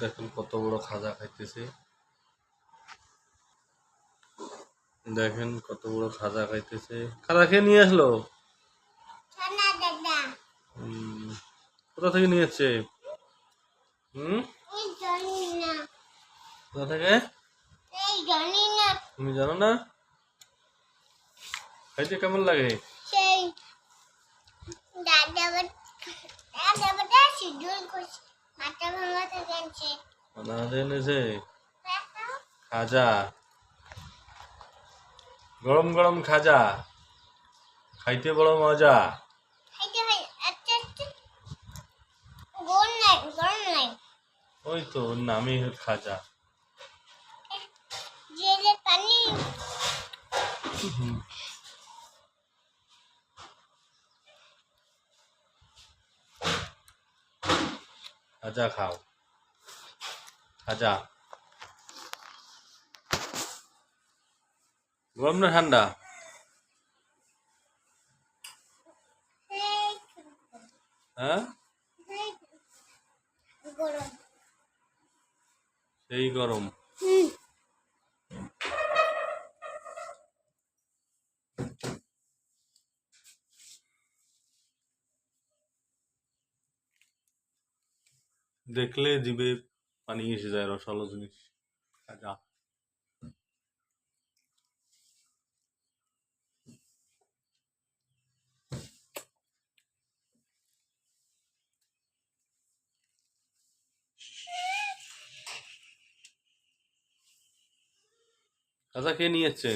দেখেন কত বড় খাজা খাইতেছে। দেখেন কত বড় খাজা খাইতেছে। খাজা খেয়ে নিয়ে আসলো? কোথা থেকে নিয়ে আসছে? হুম? কোথা থেকে? তুমি জানো না? খাইতে কেমন লাগে? দাদা দাদা করছে মাথা এনেছে খাজা। গরম গরম খাজা। খাইতে বড় মজা। হয় আচ্ছা আচ্ছা। ওই তো ওর নামই খাজা। খাজা খাও। খাজা। গরম না ঠান্ডা হ্যাঁ? সেই গরম। দেখলে জিভে পানি এসে যায় রসালো জিনিস। খাজা খাজা কে নিয়ে যাচ্ছে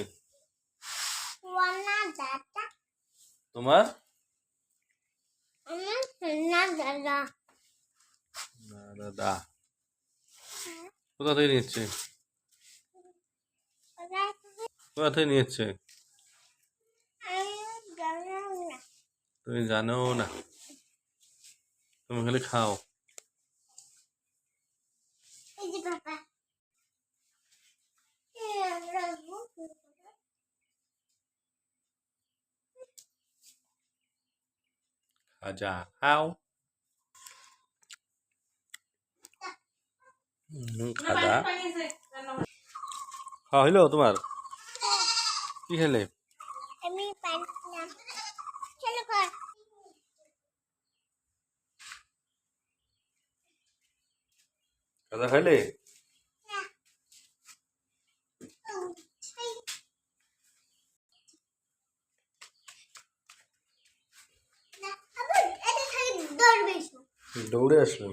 তোমার? দাদা কোথা থেকে নিচ্ছে ওরা কোথা থেকে নিচ্ছে তুমি জানো না। তুমি খালি খাও। খাজা, খাও। খাজা খাওয়া হইল তোমার। কি খেলে? চলো খাইলে? দৌড়ে আসলেন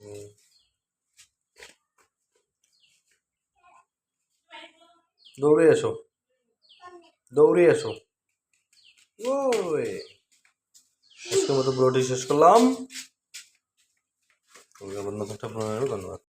হুম। দৌড়ে এসো। দৌড়ে এসো। ওই। আজকের মতো ব্লগটি শেষ করলাম। ধন্যবাদ।